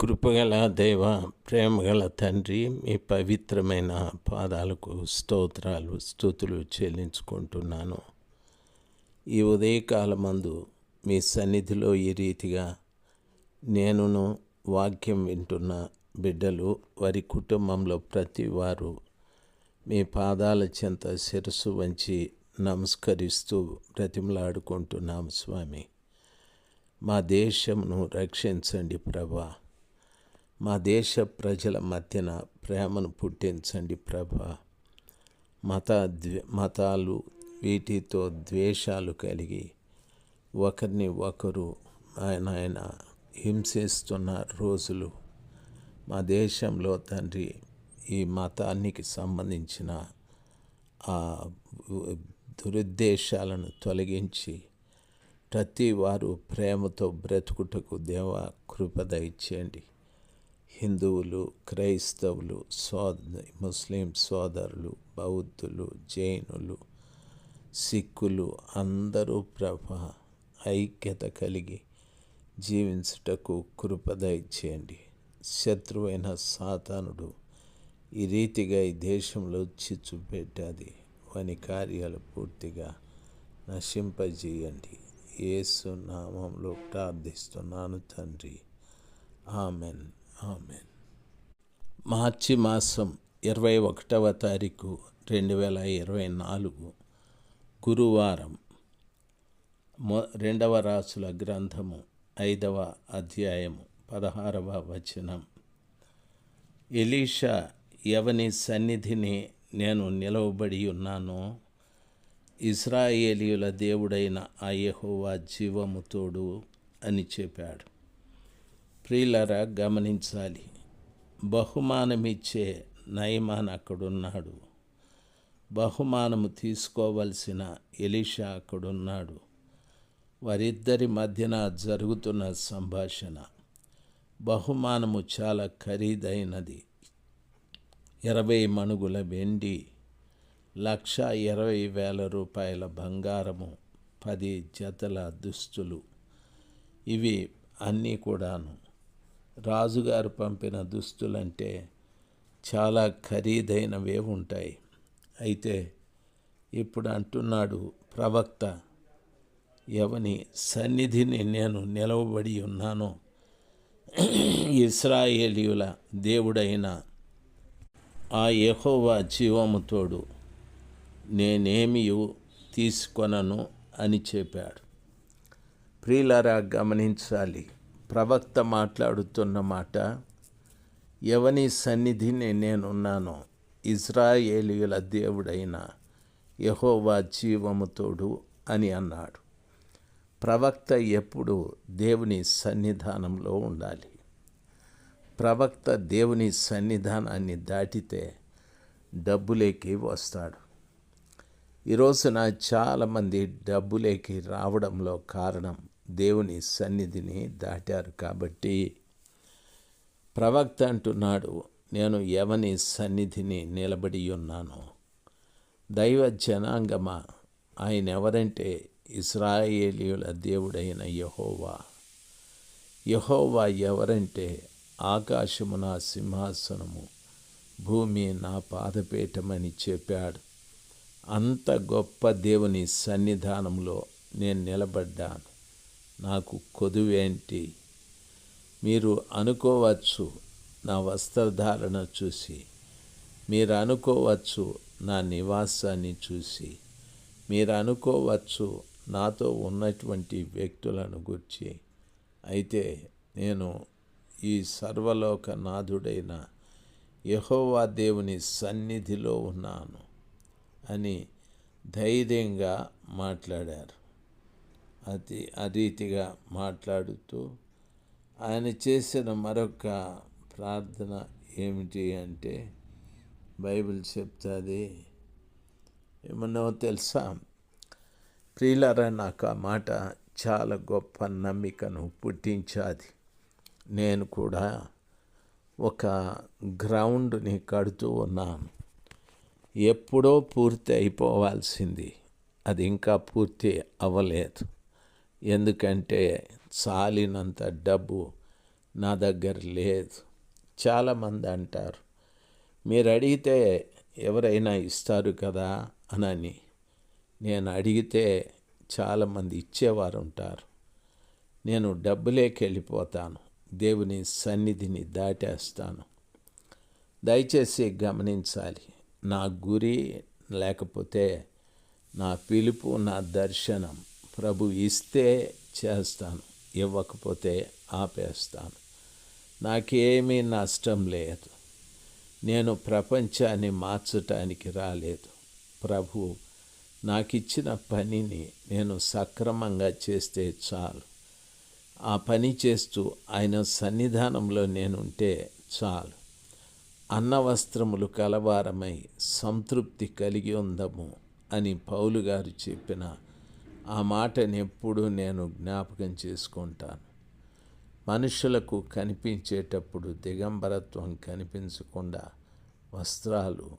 కృపగల దేవ ప్రేమగల తండ్రి మీ పవిత్రమైన పాదాలకు స్తోత్రాలు స్థుతులు చెల్లించుకుంటున్నాను. ఈ ఉదయకాలమందు మీ సన్నిధిలో ఈ రీతిగా నేనును వాక్యం వింటున్న బిడ్డలు వారి కుటుంబంలో ప్రతి వారు మీ పాదాల చెంత శిరస్సు వంచి నమస్కరిస్తూ బ్రతిమలాడుకుంటున్నాము స్వామి. మా దేశమును రక్షించండి ప్రభా. మా దేశ ప్రజల మధ్యన ప్రేమను పుట్టించండి ప్రభా. మత మతాలు వీటితో ద్వేషాలు కలిగి ఒకరిని ఒకరు ఆయన ఆయన హింసిస్తున్న రోజులు మా దేశంలో తండ్రి ఈ మతానికి సంబంధించిన ఆ దురుద్దేశాలను తొలగించి ప్రతి వారు ప్రేమతో బ్రతుకుటకు దేవ కృపద ఇచ్చేయండి హిందువులు క్రైస్తవులు సోద ముస్లిం సోదరులు బౌద్ధులు జైనులు సిక్కులు అందరూ ప్రభ ఐక్యత కలిగి జీవించుటకు కృపదయచేయండి ఇచ్చేయండి శత్రువైన సాతానుడు ఈ రీతిగా ఈ దేశంలో చిచ్చు పెట్టాది వాని కార్యాలు పూర్తిగా నశింపజేయండి. ఏసు నామంలో ప్రార్థిస్తున్నాను తండ్రి. ఆమెన్. ఆమెన్. మార్చి మాసం ఇరవై ఒకటవ తారీఖు రెండు వేల ఇరవై నాలుగు గురువారం మొ రెండవ రాసుల గ్రంథము ఐదవ అధ్యాయము పదహారవ వచనం. ఎలీషా ఎవని సన్నిధిని నేను నిలవబడి ఉన్నానో ఇస్రాయేలీయుల దేవుడైన ఆ యహోవా జీవముతోడు అని చెప్పాడు. ప్రియులరా గమనించాలి. బహుమానమిచ్చే నయమాన్ అక్కడున్నాడు. బహుమానము తీసుకోవలసిన ఎలీషా అక్కడున్నాడు. వారిద్దరి మధ్యన జరుగుతున్న సంభాషణ బహుమానము చాలా ఖరీదైనది. ఇరవై మణుగుల వెండి లక్ష ఇరవై వేల రూపాయల బంగారము పది జతల దుస్తులు. ఇవి అన్నీ కూడాను రాజుగారు పంపిన దుస్తులంటే చాలా ఖరీదైనవే ఉంటాయి. అయితే ఇప్పుడు అంటున్నాడు ప్రవక్త ఎవని సన్నిధిని నేను నిలవబడి ఉన్నానో? ఇస్రాయేలీయుల దేవుడైన ఆ యహోవా జీవముతోడు నేనేమి తీసుకొనను అని చెప్పాడు. ప్రియులరా గమనించాలి. ప్రవక్త మాట్లాడుతున్న మాట ఎవని సన్నిధిని నేనున్నాను ఇజ్రాయేలీయుల దేవుడైన యహోవా జీవముతోడు అని అన్నాడు. ప్రవక్త ఎప్పుడు దేవుని సన్నిధానంలో ఉండాలి? ప్రవక్త దేవుని సన్నిధానాన్ని దాటితే డబ్బులేకి వస్తాడు. ఈరోజున చాలామంది డబ్బులేకి రావడంలో కారణం దేవుని సన్నిధిని దాటారు కాబట్టి ప్రవక్త అంటున్నాడు నేను ఎవని సన్నిధిని నిలబడి ఉన్నాను? దైవ జనాంగమా? ఆయన ఎవరంటే ఇస్రాయేలీయుల దేవుడైన యహోవా. యహోవా ఎవరంటే ఆకాశము నా సింహాసనము భూమి నా పాదపీఠమని చెప్పాడు. అంత గొప్ప దేవుని సన్నిధానంలో నేను నిలబడ్డాను. నాకు కొదువేంటి? మీరు అనుకోవచ్చు నా వస్త్రధారణ చూసి మీరు అనుకోవచ్చు నా నివాసాన్ని చూసి మీరు అనుకోవచ్చు నాతో ఉన్నటువంటి వ్యక్తులను గుర్చి. అయితే నేను ఈ సర్వలోక నాథుడైన యహోవా దేవుని సన్నిధిలో ఉన్నాను అని ధైర్యంగా మాట్లాడారు. అది అరీతిగా మాట్లాడుతూ ఆయన చేసిన మరొక ప్రార్థన ఏమిటి అంటే బైబిల్ చెప్తుంది. ఏమన్నా తెలుసా? ప్రియులరా నాకు ఆ మాట చాలా గొప్ప నమ్మికను పుట్టించాది. నేను కూడా ఒక గ్రౌండ్ని కడుతూ ఉన్నాను. ఎప్పుడో పూర్తి అయిపోవాల్సింది. అది ఇంకా పూర్తి అవ్వలేదు. ఎందుకంటే చాలినంత డబ్బు నా దగ్గర లేదు. చాలామంది అంటారు మీరు అడిగితే ఎవరైనా ఇస్తారు కదా? అనని. నేను అడిగితే చాలామంది ఇచ్చేవారు ఉంటారు. నేను డబ్బులేకి వెళ్ళిపోతాను దేవుని సన్నిధిని దాటేస్తాను. దయచేసి గమనించాలి నా గురి లేకపోతే నా పిలుపు నా దర్శనం ప్రభు ఇస్తే చేస్తాను ఇవ్వకపోతే ఆపేస్తాను. నాకేమీ నష్టం లేదు. నేను ప్రపంచాన్ని మార్చటానికి రాలేదు. ప్రభు నాకిచ్చిన పనిని నేను సక్రమంగా చేస్తే చాలు. ఆ పని చేస్తూ ఆయన సన్నిధానంలో నేనుంటే చాలు. అన్న వస్త్రములు కలవారమై సంతృప్తి కలిగి ఉందము అని పౌలు గారు చెప్పిన ఆ మాటని ఎప్పుడూ నేను జ్ఞాపకం చేసుకుంటాను. మనుషులకు కనిపించేటప్పుడు దిగంబరత్వం కనిపించకుండా వస్త్రాలు.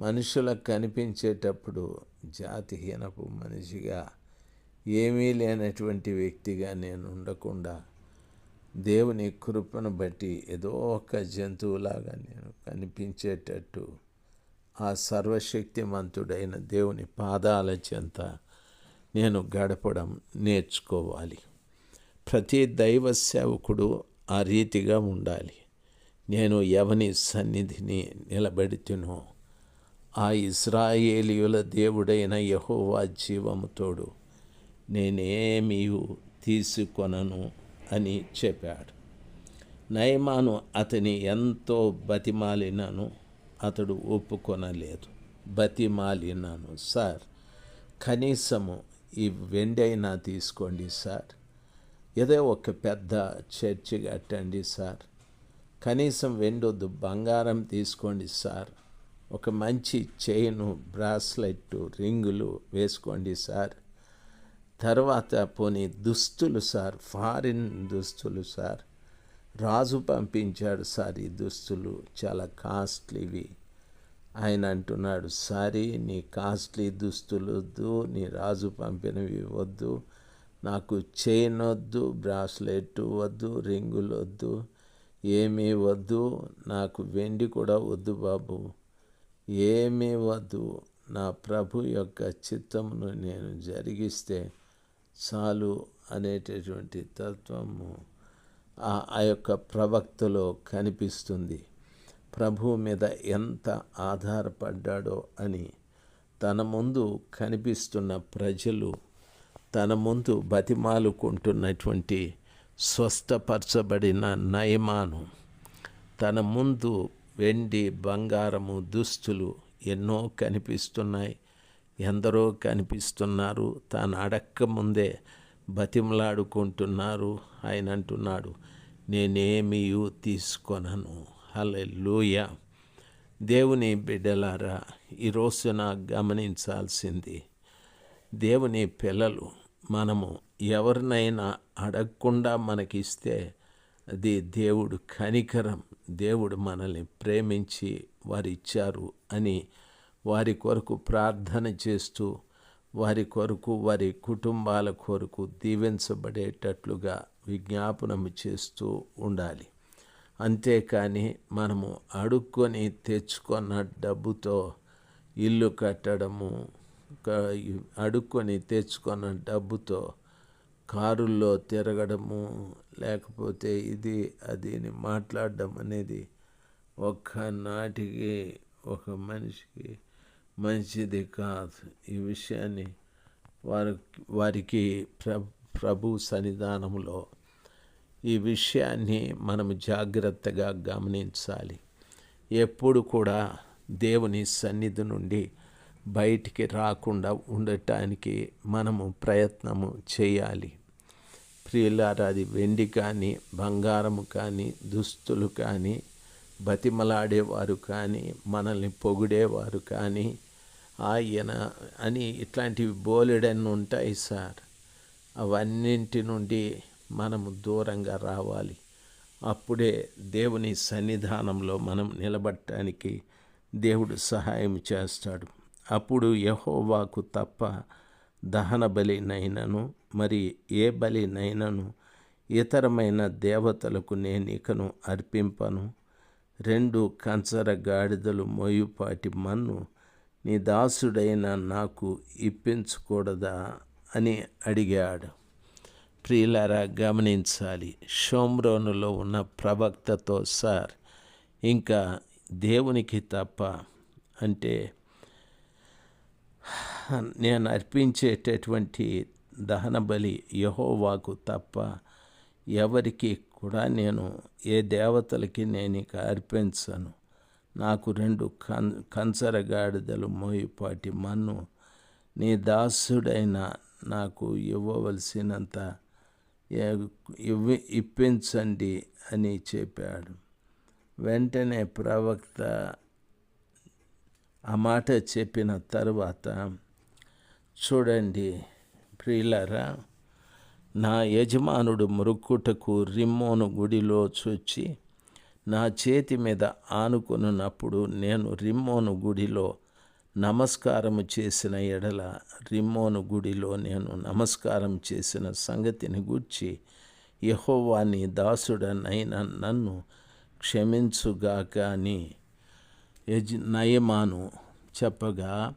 మనుషులకు కనిపించేటప్పుడు జాతిహీనపు మనిషిగా ఏమీ లేనటువంటి వ్యక్తిగా నేను ఉండకుండా దేవుని కృపను బట్టి ఏదో ఒక జంతువులాగా నేను కనిపించేటట్టు ఆ సర్వశక్తిమంతుడైన దేవుని పాదాల చెంత నేను గడపడం నేర్చుకోవాలి. ప్రతి దైవ సేవకుడు ఆ రీతిగా ఉండాలి. నేను ఎవని సన్నిధిని నిలబెడుతునో ఆ ఇస్రాయేలీయుల దేవుడైన యహోవా జీవముతోడు నేనేమీ తీసుకొనను అని చెప్పాడు. నయమాను అతని ఎంతో బతిమాలినను అతడు ఒప్పుకొనలేదు. బతిమాలినాను సార్ కనీసము ఈ వెండి అయినా తీసుకోండి సార్. ఏదో ఒక పెద్ద చర్చి కట్టండి సార్. కనీసం వెండొద్దు బంగారం తీసుకోండి సార్. ఒక మంచి చైను బ్రాస్లెట్ రింగులు వేసుకోండి సార్. తర్వాత పోనీ దుస్తులు సార్ ఫారిన్ దుస్తులు సార్. రాజు పంపించాడు సార్ ఈ దుస్తులు చాలా కాస్ట్లీవి. ఆయన అంటున్నాడు సారీ నీ కాస్ట్లీ దుస్తులు వద్దు నీ రాజు పంపినవి వద్దు నాకు చైన్ వద్దు బ్రాస్లెట్ వద్దు రింగులు వద్దు ఏమీ వద్దు నాకు వెండి కూడా వద్దు బాబు ఏమీ వద్దు నా ప్రభు యొక్క చిత్తమును నేను జరిగిస్తే చాలు అనేటటువంటి తత్వము ఆ యొక్క ప్రవక్తలో కనిపిస్తుంది. ప్రభు మీద ఎంత ఆధారపడ్డాడో అని తన ముందు కనిపిస్తున్న ప్రజలు తన ముందు బతిమాలుకుంటున్నటువంటి స్వస్థపరచబడిన నయమాను తన ముందు వెండి బంగారము దుస్తులు ఎన్నో కనిపిస్తున్నాయి. ఎందరో కనిపిస్తున్నారు. తాను అడక్క ముందే బతిమలాడుకుంటున్నారు. ఆయన అంటున్నాడు నేనేమీ తీసుకొనను. హలెలూయ దేవుని బిడ్డలారా ఈ రోజున గమనించాల్సింది దేవుని పిల్లలు మనము ఎవరినైనా అడగకుండా మనకిస్తే అది దేవుడు కనికరం దేవుడు మనల్ని ప్రేమించి వారు ఇచ్చారు అని వారి కొరకు ప్రార్థన చేస్తూ వారి కొరకు వారి కుటుంబాల కొరకు దీవించబడేటట్లుగా విజ్ఞాపనము చేస్తూ ఉండాలి. అంతేకాని మనము అడుక్కొని తెచ్చుకున్న డబ్బుతో ఇల్లు కట్టడము అడుక్కొని తెచ్చుకున్న డబ్బుతో కారుల్లో తిరగడము లేకపోతే ఇది అది మాట్లాడడం అనేది ఒక్కనాటికి ఒక మనిషికి మంచిది కాదు. ఈ విషయాన్ని వారి వారికి ప్ర ప్రభు సన్నిధానంలో ఈ విషయాన్ని మనం జాగ్రత్తగా గమనించాలి. ఎప్పుడు కూడా దేవుని సన్నిధి నుండి బయటికి రాకుండా ఉండటానికి మనము ప్రయత్నము చేయాలి. ప్రియులారా అది వెండి కానీ బంగారము కానీ దుస్తులు కానీ బతిమలాడేవారు కానీ మనల్ని పొగిడేవారు కానీ ఆయన అని ఇట్లాంటివి బోలెడన్ని ఉంటాయి సార్. అవన్నింటి నుండి మనము దూరంగా రావాలి. అప్పుడే దేవుని సన్నిధానంలో మనం నిలబడటానికి దేవుడు సహాయం చేస్తాడు. అప్పుడు యహోవాకు తప్ప దహన బలినైనను మరి ఏ బలినైనను ఇతరమైన దేవతలకు నేనికను అర్పింపను. రెండు కంచర గాడిదలు మోయుపాటి మన్ను నీ దాసుడైన నాకు ఇప్పించకూడదా అని అడిగాడు. ప్రియులారా గమనించాలి. షోమ్రోనులో ఉన్న ప్రవక్తతో సార్ ఇంకా దేవునికి తప్ప అంటే నేను అర్పించేటటువంటి దహన బలి యహోవాకు తప్ప ఎవరికి కూడా నేను ఏ దేవతలకి నేను ఇక అర్పించను. నాకు రెండు కన్ కంచరగాడిదలు మోయిపాటి మన్ను. నీ దాసుడైన నాకు ఇవ్వవలసినంత ఇవ్వి ఇప్పించండి అని చెప్పాడు. వెంటనే ప్రవక్త ఆ మాట చెప్పిన తర్వాత చూడండి ప్రియులరా నా యజమానుడు మురుక్కుటకు రిమ్మోను గుడిలో చూచి నా చేతి మీద ఆనుకొనున్నప్పుడు నేను రిమ్మోను గుడిలో నమస్కారము చేసిన ఎడల రిమ్మోను గుడిలో నేను నమస్కారం చేసిన సంగతిని గూర్చి యహోవాని దాసుడనైన నన్ను క్షమించుగాక అని యజ్ నయమాను చెప్పగా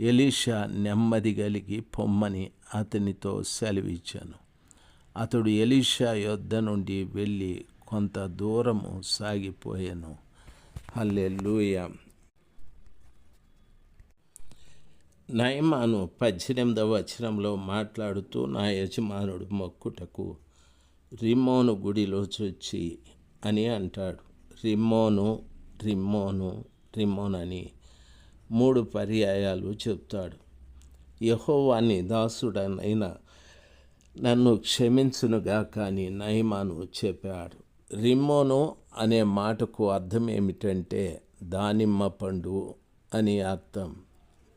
ఎలీషా నెమ్మది కలిగి పొమ్మని అతనితో సెలవిచ్చాను. అతడు ఎలీషా యొద్ద నుండి వెళ్ళి కొంత దూరము సాగిపోయాను. హల్లే నయమాను పద్దెనిమిదవ వచనంలో మాట్లాడుతూ నా యజమానుడు మొక్కుటకు రిమ్మోను గుడిలో చొచ్చి అని అంటాడు. రిమ్మోను రిమ్మోను రిమ్మోన్ అని మూడు పర్యాయాలు చెప్తాడు. యహోవాని దాసుడనైనా నన్ను క్షమించునుగా కానీ నయమాను చెప్పాడు. రిమ్మోను అనే మాటకు అర్థం ఏమిటంటే దానిమ్మ పండు అని అర్థం.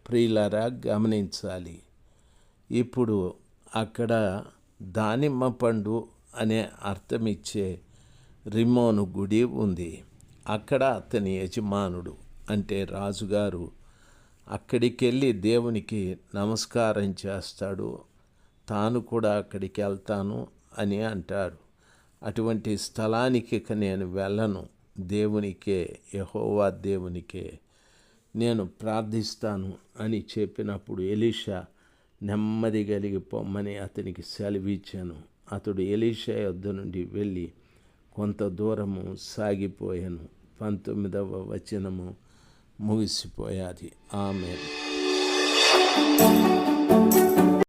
ప్రియులరా గమనించాలి. ఇప్పుడు అక్కడ దానిమ్మ పండు అనే అర్థమిచ్చే రిమోను గుడి ఉంది. అక్కడ అతని యజమానుడు అంటే రాజుగారు అక్కడికి వెళ్ళి దేవునికి నమస్కారం చేస్తాడు. తాను కూడా అక్కడికి వెళ్తాను అని అంటాడు. అటువంటి స్థలానికి నేను వెళ్ళను. దేవునికే యహోవా దేవునికే నేను ప్రార్థిస్తాను అని చెప్పినప్పుడు ఎలీషా నెమ్మది కలిగి పొమ్మని అతనికి సెలవిచ్చాను. అతడు ఎలీషా యొద్ద నుండి వెళ్ళి కొంత దూరము సాగిపోయాను. పంతొమ్మిదవ వచనము ముగిసిపోయాది. ఆమె